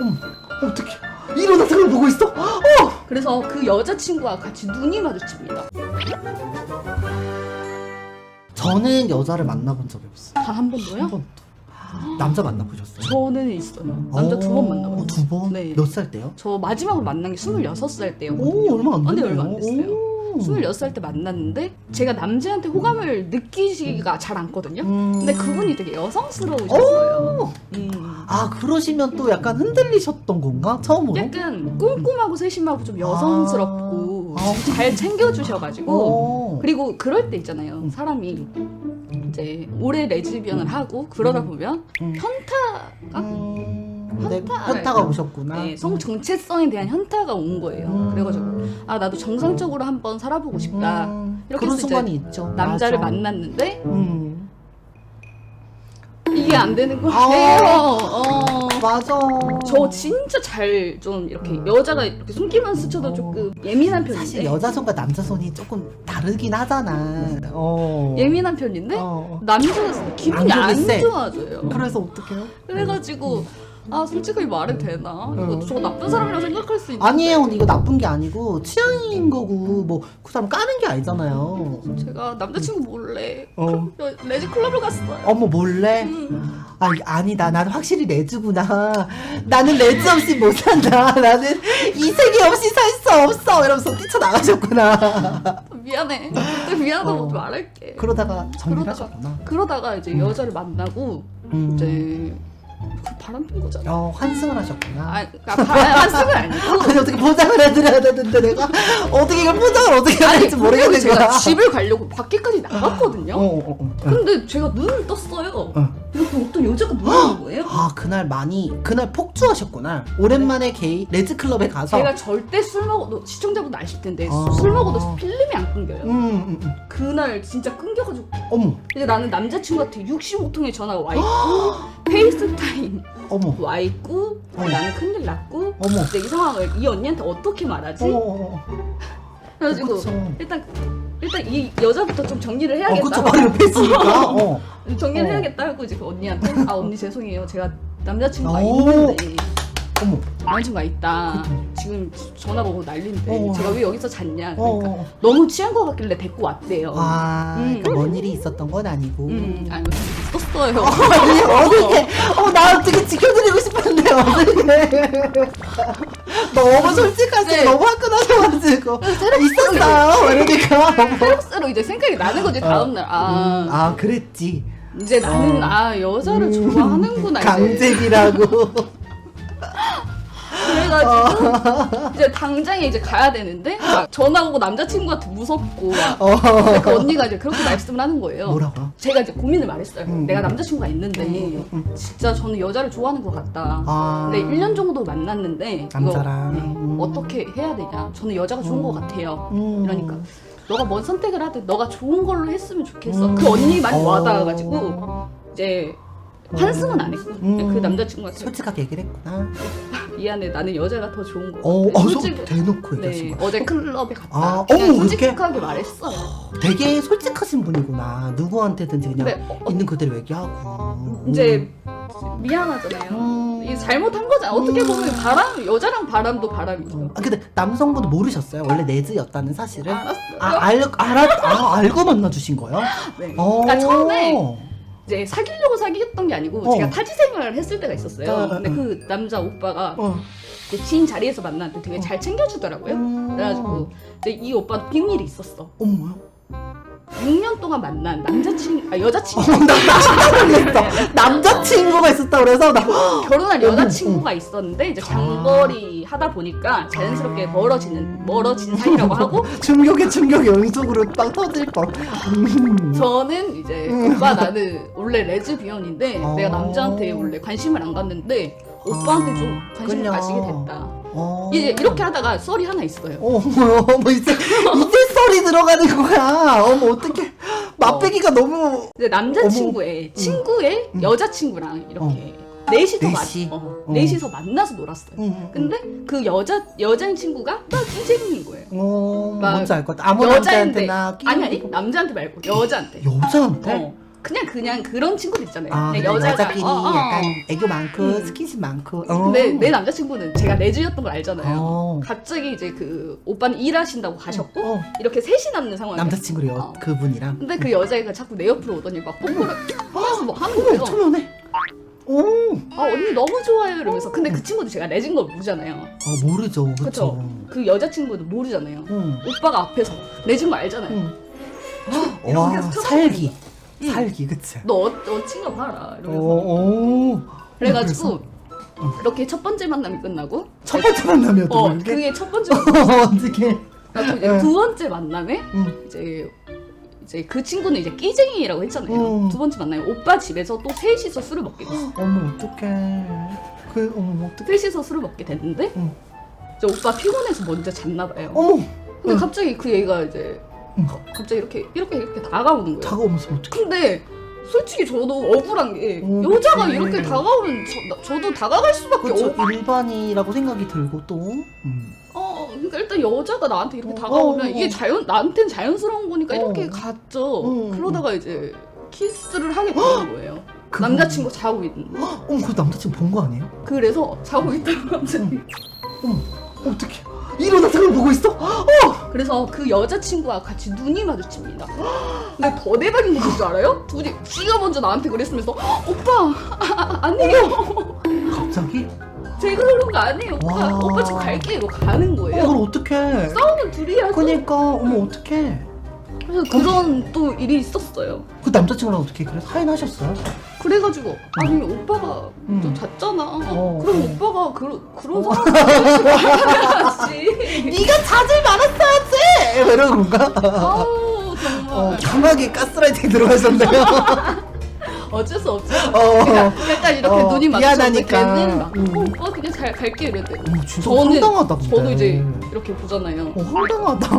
어머 어떡해 일어나서 그걸 보고 있어? 어! 그래서 그 여자친구와 같이 눈이 마주칩니다. 저는 여자를 만나본 적이 없어요 단한 번도요? 한 번도 남자 만나보셨어요? 저는 있어요. 남자 두 번 만나봤어요. 두 번? 네. 몇 살 때요? 저 마지막으로 만난 게 26살 때였거든요. 오 얼마 안 아, 네, 됐네요 얼마 안 됐어요. 오. 26살 때 만났는데 제가 남자한테 호감을 느끼기가 잘 않거든요. 음. 근데 그분이 되게 여성스러우셨어요. 음. 아 그러시면 또 약간 흔들리셨던 건가? 처음으로? 약간 꼼꼼하고 세심하고 좀 여성스럽고 아. 잘 챙겨주셔가지고 어. 그리고 그럴 때 있잖아요. 음. 사람이 이제 오래 레즈비언을 하고 그러다 보면 음. 현타가 음, 네, 현타 현타 가 오셨구나 네, 성 정체성에 대한 현타가 온 거예요. 음. 그래가지고 아 나도 정상적으로 한번 살아보고 싶다. 음, 이렇게 그런 해서 이제 순간이 있죠 남자를 맞아. 만났는데 음. 이게 안 되는 아. 거예요. 어. 맞아 저 진짜 잘 좀 이렇게 음. 여자가 이렇게 숨기만 스쳐도 어. 조금 예민한 편인데 사실 여자 손과 남자 손이 조금 다르긴 하잖아 어. 예민한 편인데 어. 남자가 기분이 안쪽이 안 세. 좋아져요. 그래서 어떡해요? 그래가지고 아 솔직히 말이 되나? 이거 어. 저 나쁜 사람이라고 생각할 수 있는데 아니에요 근데 이거 나쁜 게 아니고 취향인 거고 뭐 그 사람 까는 게 아니잖아요 제가 남자친구 몰래 어. 클- 레지 클럽을 갔어요. 어머 몰래? 음. 아 아니다 나는 확실히 레즈구나 나는 레즈 없이 못 산다 나는 이 세계 없이 살 수 없어 이러면서 뛰쳐나가셨구나 미안해. 그때 미안하다고 어. 말할게. 그러다가 정리를 그러다가- 하셨구나 그러다가 이제 음. 여자를 만나고 음. 이제 그 바람 핀 거잖아. 어 환승을 하셨구나 아, 그러니까 바- 한숨은 아니고 아니 어떻게 포장을 해드려야 되는데 내가 어떻게 이걸 포장을 어떻게 해야 아니 될지 그리고 모르겠는 제가 거야 집을 가려고 밖에까지 나갔거든요. 어, 어, 어, 어. 근데 제가 눈을 떴어요. 어. 근데 어떤 여자가 누워있는 거예요. 아 그날 많이 그날 폭주하셨구나 오랜만에 게이 레즈 클럽에 가서 제가 절대 술 먹어도 시청자분도 아실 텐데 어. 술 먹어도 필름이 안 끊겨요. 음, 음, 음. 그날 진짜 끊겨가지고 어머 이제 나는 남자친구한테 65통의 전화가 와 있고 페이스타임 어머 와 있고 어. 나는 큰일 났고 어머 이제 이 상황을 이 언니한테 어떻게 말하지? 어머 어머 그래가지고 그쵸. 일단 일단 이 여자부터 좀 정리를 어 해야겠다. 그쵸 바로 옆에 있으니까 어. 정리를 어. 해야겠다 하고 이제 그 언니한테 아 언니 죄송해요 제가 남자친구가 오. 있는데 어머 남자친구가 있다 지금 전화가 오고 난린데 어. 제가 왜 여기서 잤냐 어. 그러니까 너무 취한 것 같길래 데리고 왔대요 아 음. 그러니까 뭔 일이 있었던 건 아니고 음 아니 있었어요 아니 어떻게 어나 어떻게 지켜드리고 싶은데 어떻게 너무 솔직하지 네. 너무 화끈하셔가지고 있었어요 이러니까 새록새록 이제 생각이 나는 거지 다음날 아 음, 아 그랬지 이제 나는 어. 아 여자를 음. 좋아하는구나 이제 강제기라고 그래가지고 이제 당장에 이제 가야 되는데 막 전화 오고 남자친구한테 무섭고 막 어. 근데 그 언니가 이제 그렇게 말씀을 하는 거예요 뭐라고요? 제가 이제 고민을 말했어요. 음. 내가 남자친구가 있는데 음. 진짜 저는 여자를 좋아하는 것 같다. 아. 근데 1년 정도 만났는데 남자랑. 네, 음. 어떻게 해야 되냐. 저는 여자가 좋은 것 같아요. 음. 이러니까 너가 뭔 선택을 하든 너가 좋은 걸로 했으면 좋겠어. 음. 그 언니 많이 어. 와닿아가지고 이제 환승은 안 했고 음. 그 남자친구한테 솔직하게 얘기를 했구나 미안해 나는 여자가 더 좋은 것 같아. 어, 어 소, 솔직히- 대놓고 네, 얘기하신 거야 어제 클럽에 갔다. 아, 그냥 어머, 이렇게? 솔직하게 말했어요. 되게 솔직하신 분이구나 누구한테든지 그냥 근데 어, 있는 그대로 얘기하고 이제 미안하잖아요. 음. 이 잘못한 거잖아. 어떻게 음. 보면 바람 여자랑 바람도 바람이죠. 아, 근데 남성분은 모르셨어요? 원래 내즈였다는 사실을? 알았어요. 아, 알, 알았, 아, 알고 만나주신 거예요? 네. 어. 그러니까 처음에 이제 사귀려고 사귀었던 게 아니고 어. 제가 타지 생활을 했을 때가 있었어요. 어, 어, 근데 어. 그 남자 오빠가 어. 이제 지인 자리에서 만났는데 되게 잘 챙겨주더라고요. 음. 그래가지고 이제 이 오빠도 비밀이 있었어. 어머요? 6년 동안 만난 남자친 아 여자친구 그랬어. 남자친구가 있었다 그래서 나 결혼할 어머, 여자친구가 있었는데 이제 장거리 하다 보니까 자연스럽게 멀어지는 멀어진 사이라고 하고 충격에 충격 연속으로 빵 터질 뻔. 음. 저는 이제 오빠 나는 원래 레즈비언인데 어. 내가 남자한테 원래 관심을 안 갔는데 오빠한테 좀 관심을 끌려. 가지게 됐다. 어. 이제 이렇게 하다가 썰이 하나 있어요. 어머 이제 이제 썰이 들어가는 거야. 어머 어떻게 맛배기가 너무 이제 남자친구의 친구의 음. 여자친구랑 이렇게 넷이서 넷이? 만, 어, 어. 넷이서 만나서 놀았어요. 응. 근데 그 여자 여자인 친구가 막 끼쟁이인 거예요. 어 막 뭔지 알것 같아. 아무 여자인데 남자한테나 끼 아니 아니 남자한테 말고 여자한테. 여자한테? 어. 그냥 그냥 그런 친구들 있잖아요. 아, 그냥 그래, 여자가 여자끼리 어, 어, 어. 약간 애교 많고 음. 스킨십 많고. 어. 근데 내 남자친구는 제가 레즈였던 걸 알잖아요. 어. 갑자기 이제 그 오빠는 일하신다고 가셨고 어. 이렇게 셋이 남는 상황이에요. 남자친구래요 어. 그분이랑. 근데 그 여자애가 자꾸 내 옆으로 오더니 막 뽀뽀를 하면서 뭐 하는 거예요. 초면에. 오. 아 언니 너무 좋아요 이러면서 근데 그 친구도 제가 레즈인 걸 모르잖아요. 어 모르죠. 그쵸? 그 여자친구도 모르잖아요. 응. 오빠가 앞에서 레즈인 거 알잖아요. 응. 이렇게 와 쳐다보는 살기. 응. 살기 그치. 너, 너 친구 봐라 오. 이러면서 오. 그래가지고 어. 이렇게 첫 번째 만남이 끝나고 첫 번째 만남이었던 어거 이게. 그게 첫 번째 만남 어떻게? 그리고 이제 응. 두 번째 만남에 응. 이제 이제 그 친구는 이제 끼쟁이라고 했잖아요. 음. 두 번째 만남에 오빠 집에서 또 셋이서 술을 먹게 됐어. 어머 어떡해. 그 어머 어떡해. 셋이서 술을 먹게 됐는데 응. 이제 오빠 피곤해서 먼저 잤나 봐요. 어머 근데 응. 갑자기 그 얘가 이제 갑자기 이렇게 이렇게 이렇게 다가오는 거예요. 다가오면서 어떡해. 근데 솔직히 저도 억울한 게 어, 여자가 그치. 이렇게 다가오면 저, 나- 저도 다가갈 수밖에 그렇죠 없. 일반이라고 생각이 들고 또. 음. 어, 그러니까 일단 여자가 나한테 이렇게 어, 다가오면 어, 어. 이게 자연 나한테는 자연스러운 거니까 어. 이렇게 갔죠. 음, 그러다가 이제 키스를 하게 되는 거예요. 그거- 남자친구 자고 있는. 어머 그 남자친구 본 거 아니에요? 그래서 자고 있다가 갑자기. 어떡해. 일어나서 그걸 보고 있어? 그래서 그 여자친구와 같이 눈이 마주칩니다. 근데 더 대박인 건 뭔지 알아요? 둘이 지가 먼저 나한테 그랬으면서 "헉, 오빠 아, 아, 니에요 갑자기? 제가 그런 거 아니에요. 오빠 와. 오빠 저 갈게요. 가는 어 거예요. 그걸 어떡해. 싸우면 둘이 하죠. 그러니까 어머 어떡해. 그래서 그런 또 일이 있었어요. 그 남자친구랑 어떻게 그래서 하인하셨어요? 그래가지고 아니 오빠가 음. 좀 잤잖아. 어, 그럼 어. 오빠가 그런 그런 사람이지. 네가 자질 많았어야지. 이런 건가? 아우 정말 어, 강하게 가스라이팅 들어가셨네요. 어쩔 수 없죠. 어. 그러니까 일단 이렇게 어, 눈이 마주쳤는데 미안하니까. 걔는 막 음. 어, 오빠 그냥 잘 갈게 이랬대. 어머 진짜 저는 황당하다 근데. 저도 이제 이렇게 보잖아요. 어, 황당하다.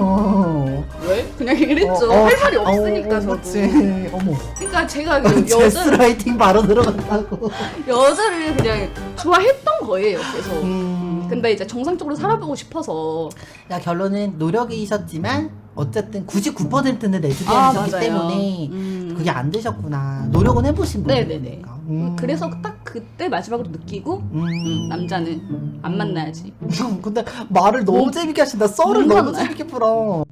왜? 그냥 이랬죠. 어, 어, 할 말이 어, 없으니까 어, 저도. 그치. 어머. 그러니까 제가 그 여자 제스라이팅 바로 들어간다고. 여자를 그냥 좋아했던 거예요. 계속. 음. 근데 이제 정상적으로 살아보고 싶어서 야 결론은 노력이셨지만 어쨌든 99%는 레즈비언이셨기 때문에 음. 그게 안 되셨구나. 노력은 해보신 거예요. 네네네. 음. 그래서 딱 그때 마지막으로 느끼고 음. 음, 남자는 안 만나야지. 근데 말을 너무 뭐- 재밌게 하신다. 썰을 못 너무. 재밌게 풀어.